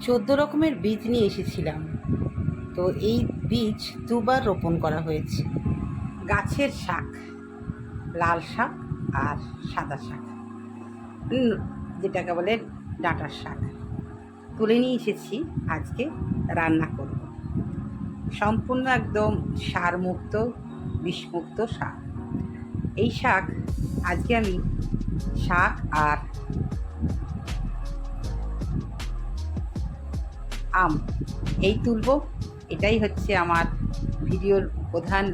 চোদ্দ রকমের বীজ নিয়ে এসেছিলাম। তো এই বীজ দুবার রোপণ করা হয়েছে। গাছের শাক, লাল শাক আর সাদা শাক। যেটাকে বলে ডাঁটার শাক। তুলে নিয়ে এসেছি, আজকে রান্না করব। সম্পূর্ণ একদম সারমুক্ত, বিষমুক্ত শাক। এই শাক আজকে আমি শাক আর আম। এই তুলব। এটাই হচ্ছে আমার ভিডিওর প্রধান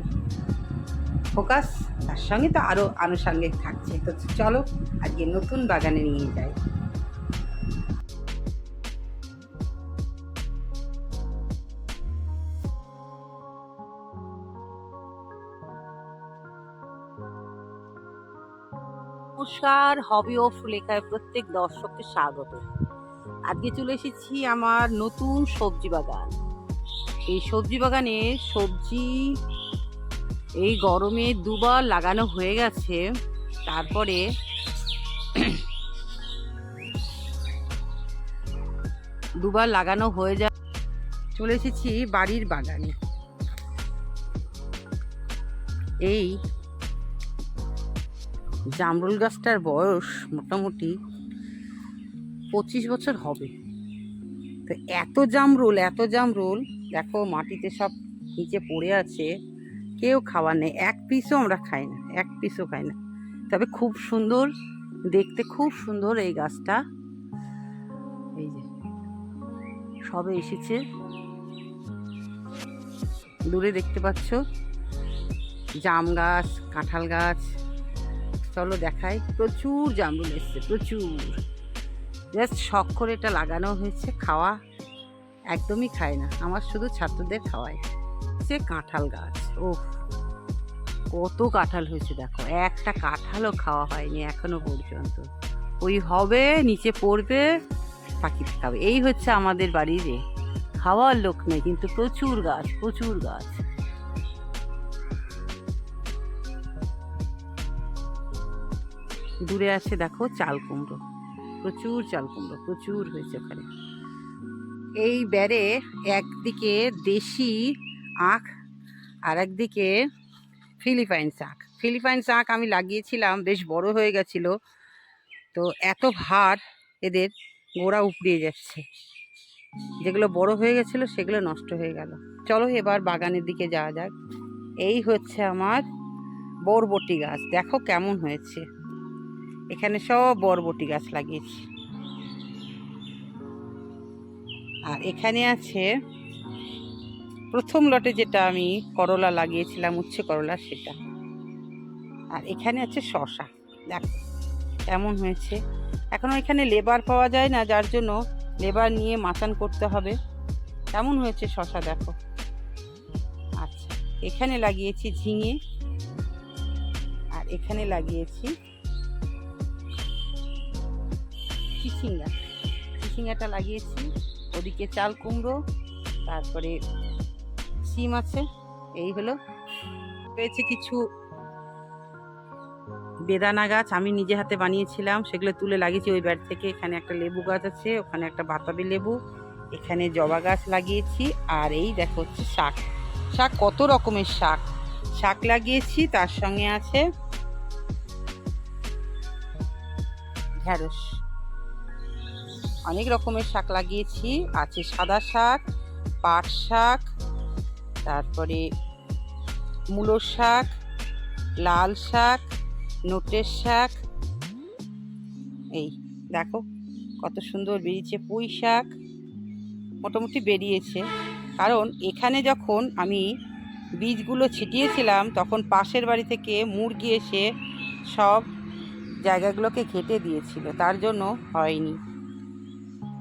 ফোকাস। তার সঙ্গে তো আরও আনুষঙ্গিক থাকছে। তো চলো, আজকে নতুন বাগানে নিয়ে যাই। নমস্কার, হবি ও ফুলেখায় প্রত্যেক দর্শককে স্বাগত। আজকে চলে এসেছি আমার নতুন সবজি বাগান। এই সবজি বাগানে সবজি এই গরমে দুবার লাগানো হয়ে গেছে। তারপরে দুবার লাগানো হয়ে যা চলে এসেছি বাড়ির বাগানে। এই জামরুল গাছটার বয়স মোটামুটি পঁচিশ বছর হবে। তো এত জামরুল এত জামরুল দেখো মাটিতে সব নিচে পড়ে আছে, কেউ খাওয়ার নেই, এক পিসও আমরা খাই না, এক পিসও খাই না। তবে খুব সুন্দর, দেখতে খুব সুন্দর এই গাছটা। এই যে, সবে এসেছে। দূরে দেখতে পাচ্ছ, জাম গাছ, কাঁঠাল গাছ। চলো দেখাই, প্রচুর জামরুল এসছে, প্রচুর। জাস্ট শখ করে এটা লাগানো হয়েছে, খাওয়া একদমই খায় না। আমার শুধু ছাত্রদের খাওয়াই সে কাঁঠাল গাছ ও কত কাঁঠাল হয়েছে দেখো। একটা কাঁঠালও খাওয়া হয়নি এখনও পর্যন্ত। ওই হবে, নিচে পড়বে, পাখি খাবে এই হচ্ছে আমাদের বাড়ির। খাওয়ার লোক নেই, কিন্তু প্রচুর গাছ প্রচুর গাছ। দূরে আছে দেখো চাল কুমড়ো। প্রচুর চাল কুমড়ো, প্রচুর হয়েছে ওখানে। এই ব্যারে একদিকে দেশি আখ আর একদিকে ফিলিপাইন্স আখ ফিলিপাইন্স আখ আমি লাগিয়েছিলাম, বেশ বড় হয়ে গেছিল। তো এত ভার এদের গোড়া উপড়িয়ে যাচ্ছে। যেগুলো বড় হয়ে গেছিল, সেগুলো নষ্ট হয়ে গেল। চলো এবার বাগানের দিকে যাওয়া যাক। এই হচ্ছে আমার বরবটি গাছ। দেখো কেমন হয়েছে। এখানে সব বরবটি গাছ লাগিয়েছি। আর এখানে আছে প্রথম লটে যেটা আমি করলা লাগিয়েছিলাম, উচ্ছে করলা সেটা। আর এখানে আছে শশা। দেখো, কেমন হয়েছে। এখনও এখানে লেবার পাওয়া যায় না, যার জন্য লেবার নিয়ে মাচান করতে হবে। কেমন হয়েছে শশা দেখো। আচ্ছা এখানে লাগিয়েছি ঝিঙে। আর এখানে লাগিয়েছি চিচিঙ্গা চিচিঙ্গাটা লাগিয়েছি, ওদিকে চাল কুমড়ো, তারপরে সিম আছে, এই হলো। রয়েছে কিছু বেদানা গাছ, আমি নিজে হাতে বানিয়েছিলাম, সেগুলো তুলে লাগিয়েছি ওই ব্যাট থেকে। এখানে একটা লেবু গাছ আছে, ওখানে একটা বাতাবি লেবু, এখানে জবা গাছ লাগিয়েছি, আর এই দেখো হচ্ছে শাক। শাক কত রকমের শাক। শাক লাগিয়েছি, তার সঙ্গে আছে ঢ্যাঁড়স। অনেক রকমের শাক লাগিয়েছি। আছে সাদা শাক, পাট শাক, তারপরে মূলো শাক, লাল শাক, নোটের শাক। এই দেখো কত সুন্দর বেরিয়েছে পুঁই শাক। মোটামুটি বেরিয়েছে। কারণ এখানে যখন আমি বীজগুলো ছিটিয়েছিলাম, তখন পাশের বাড়ি থেকে মুরগি এসে সব জায়গাগুলোকে ঘেটে দিয়েছিল। তার জন্য হয়নি।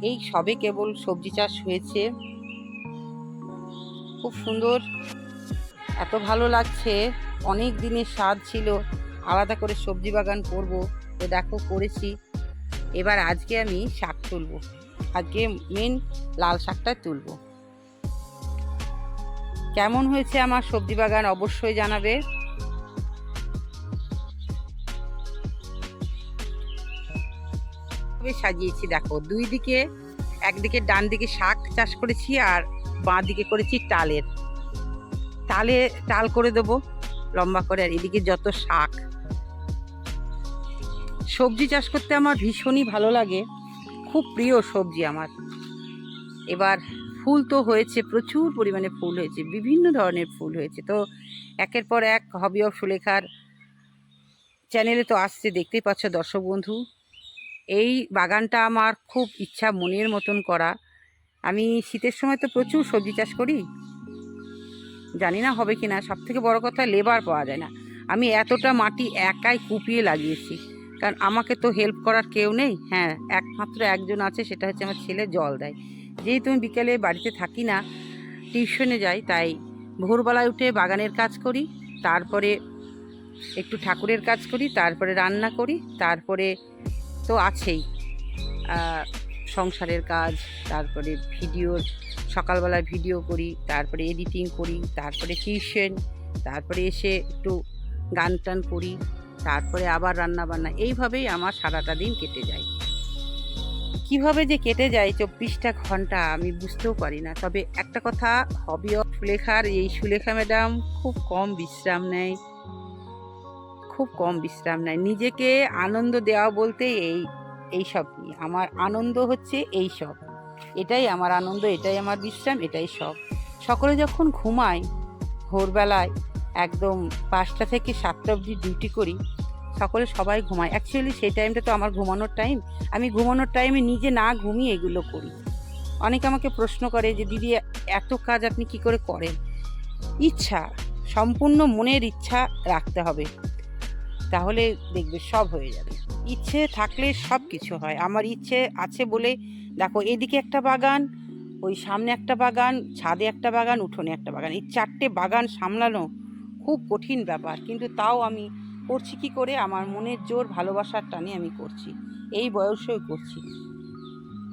এই সবে কেবল সবজি চাষ হয়েছে। খুব সুন্দর। এত ভালো লাগছে। অনেক দিনের স্বাদ ছিল। আলাদা করে সবজি বাগান করব তো দেখো করেছি। এবার আজকে আমি শাক তুলব। আজকে মেন লাল শাকটা তুলব। কেমন হয়েছে আমার সবজি বাগান অবশ্যই জানাবে। সাজিয়েছি, দেখো। দুই দিকে একদিকে ডান দিকে শাক চাষ করেছি আর বাঁ দিকে করেছি টালের টালে টাল করে দেবো লম্বা করে, আর এদিকে যত শাক। সবজি চাষ করতে আমার ভীষণই ভালো লাগে। খুব প্রিয় সবজি আমার। এবার ফুল তো হয়েছে, প্রচুর পরিমাণে ফুল হয়েছে, বিভিন্ন ধরনের ফুল হয়েছে। তো একের পর এক হবি অফ সুলেখার চ্যানেলে তো আসছে, দেখতেই পাচ্ছ দর্শক বন্ধু। এই বাগানটা আমার খুব ইচ্ছা মনের মতন করা। আমি শীতের সময় তো প্রচুর সবজি চাষ করি। জানি না হবে কি না সব থেকে বড় কথা লেবার পাওয়া যায় না। আমি এতটা মাটি একাই কুপিয়ে লাগিয়েছি। কারণ আমাকে তো হেল্প করার কেউ নেই। হ্যাঁ একমাত্র একজন আছে, সেটা হচ্ছে আমার ছেলে জল দেয় যেহেতু আমি বিকেলে বাড়িতে থাকি না, টিউশনে যাই, তাই ভোরবেলায় উঠে বাগানের কাজ করি, তারপরে একটু ঠাকুরের কাজ করি, তারপরে রান্না করি, তারপরে তো আছেই। সংসারের কাজ, তারপরে ভিডিও, সকালবেলায় ভিডিও করি, তারপরে এডিটিং করি, তারপরে টিউশন, তারপরে এসে একটু গান টান করি, তারপরে আবার রান্না বান্না এইভাবেই আমার সারাটা দিন কেটে যায়। কীভাবে যে কেটে যায় চব্বিশটা ঘণ্টা আমি বুঝতেও পারি না, তবে একটা কথা হবি অফ সুলেখার এই সুলেখা ম্যাডাম খুব কম বিশ্রাম নেয়। খুব কম বিশ্রাম নেয়। নিজেকে আনন্দ দেওয়া বলতে এই এই সব নিয়ে আমার আনন্দ হচ্ছে এই সব। এটাই আমার আনন্দ, এটাই আমার বিশ্রাম, এটাই সব। সকলে যখন ঘুমায়, ভোরবেলায় একদম পাঁচটা থেকে সাতটা অবধি ডিউটি করি, সকলে সবাই ঘুমায়। অ্যাকচুয়ালি সেই টাইমটা তো আমার ঘুমানোর টাইম আমি ঘুমানোর টাইমে নিজে না ঘুমিয়ে এগুলো করি। অনেকে আমাকে প্রশ্ন করে যে, দিদি, এত কাজ আপনি কি করে করেন? ইচ্ছা, সম্পূর্ণ মনের ইচ্ছা রাখতে হবে। তাহলে দেখবে সব হয়ে যাবে। ইচ্ছে থাকলে সব কিছু হয়। আমার ইচ্ছে আছে বলে দেখো এদিকে একটা বাগান, ওই সামনে একটা বাগান, ছাদে একটা বাগান, উঠোনে একটা বাগান। এই চারটে বাগান সামলানো খুব কঠিন ব্যাপার। কিন্তু তাও আমি করছি কি করে? আমার মনের জোর, ভালোবাসার টানে আমি করছি। এই বয়সেও করছি।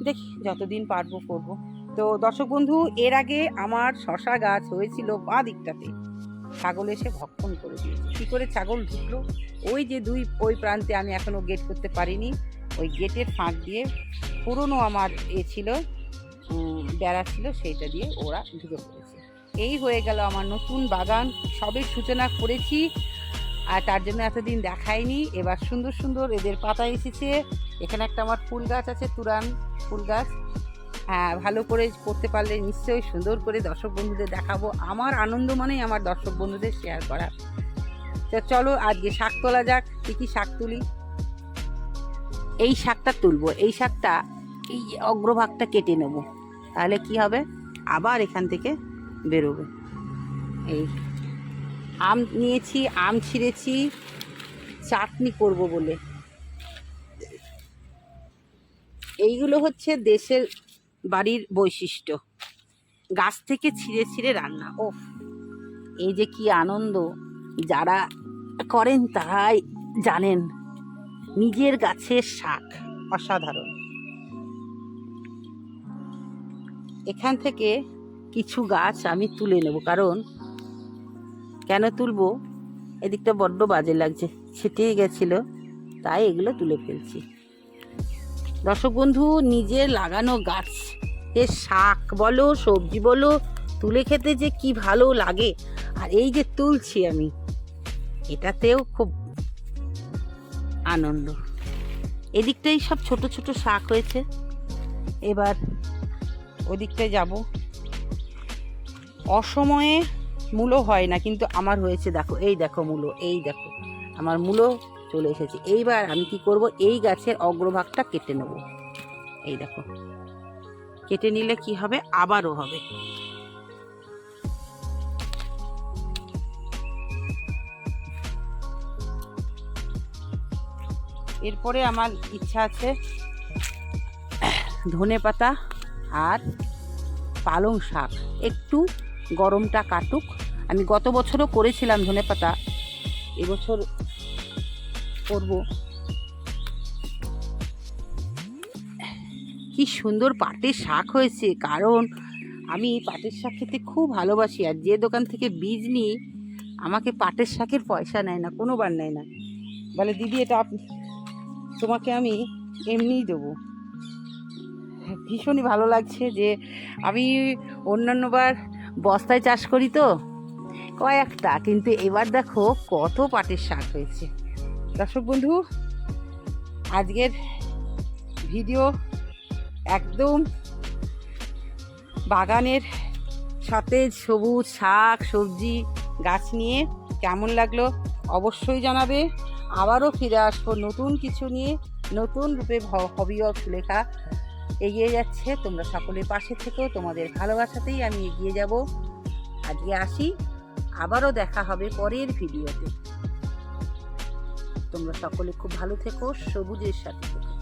দেখি যতদিন পারব করব। তো দর্শক বন্ধু, এর আগে আমার শশা গাছ হয়েছিল বা দিকটাতে। ছাগল এসে ভক্ষণ করে দিয়েছে কী করে ছাগল ঢুকলো? ওই যে দুই, ওই প্রান্তে আমি এখনও গেট করতে পারিনি। ওই গেটের ফাঁক দিয়ে পুরনো আমার এ ছিল বেড়া ছিল, সেইটা দিয়ে ওরা ঢুকে পড়েছে। এই হয়ে গেল আমার নতুন বাগান। সবে সূচনা করেছি আর তার জন্য এতদিন দেখায়নি এবার সুন্দর সুন্দর এদের পাতা এসেছে। এখানে একটা আমার ফুল গাছ আছে, তুরান ফুল গাছ। ভালো করে করতে পারলে নিশ্চয়ই সুন্দর করে দর্শক বন্ধুদের দেখাবো। আমার আনন্দ মানেই আমার দর্শক বন্ধুদের শেয়ার করা তো চলো আজকে শাক তোলা যাক কী কী শাক তুলি। এই শাকটা তুলবো এই শাকটা এই অগ্রভাগটা কেটে নেব। তাহলে কি হবে? আবার এখান থেকে বেরোবে। এই আম নিয়েছি আম ছিঁড়েছি চাটনি করব বলে। এইগুলো হচ্ছে দেশের বাড়ির বৈশিষ্ট্য। গাছ থেকে ছিঁড়ে ছিঁড়ে রান্না। ও এই যে কি আনন্দ। যারা করেন তারাই জানেন, নিজের গাছের শাক অসাধারণ। এখান থেকে কিছু গাছ আমি তুলে নেব, কারণ কেন তুলবো? এদিকটা বড্ড বাজে লাগছে, ছিটিয়ে গেছিল, তাই এগুলো তুলে ফেলছি। দর্শক বন্ধু, নিজের লাগানো গাছ এর শাক বলো, সবজি বলো, তুলে খেতে যে কি ভালো লাগে। আর এই যে তুলছি আমি, এটাতেও খুব আনন্দ। এদিকটাই সব ছোট ছোট শাক হয়েছে এবার ওদিকটায় যাব। অসময়ে মূলো হয় না, কিন্তু আমার হয়েছে, দেখো, এই দেখো মূলো, এই দেখো, আমার মূলো চলে এসেছে। এইবার আমি কি করব, এই গাছের অগ্রভাগটা কেটে নেব। এই দেখো। কেটে নিলে কি হবে? আবারও হবে। এরপরে আমার ইচ্ছা আছে ধনে পাতা আর পালং শাক। একটু গরমটা কাটুক। আমি গত বছরও করেছিলাম ধনে পাতা। এবছর করব। কি সুন্দর পাটের শাক হয়েছে। কারণ আমি পাটের শাক খেতে খুব ভালোবাসি আর যে দোকান থেকে বীজ নিই, আমাকে পাটের শাকের পয়সা নেয় না, কোনোবার নেয় না। বলে, দিদি, এটা তোমাকে আমি এমনিই দেবো। ভীষণই ভালো লাগছে যে আমি অন্যান্যবার বস্তায় চাষ করি তো, কয়েকটা। কিন্তু এবার দেখো কত পাটের শাক হয়েছে। দর্শক বন্ধু, আজকের ভিডিও একদম বাগানের সতেজ সবুজ শাক, সবজি, গাছ নিয়ে কেমন লাগল অবশ্যই জানাবে। আবারও ফিরে আসব নতুন কিছু নিয়ে, নতুন রূপে হবি অফ সুলেখা। এগিয়ে যাচ্ছে, তোমরা সকলের পাশে থেকেও তোমাদের ভালোবাসাতেই আমি এগিয়ে যাব। আজকে আসি, আবারও দেখা হবে পরের ভিডিওতে। তোমরা সকলে খুব ভালো থেকো, সবুজের সাথে থেকো।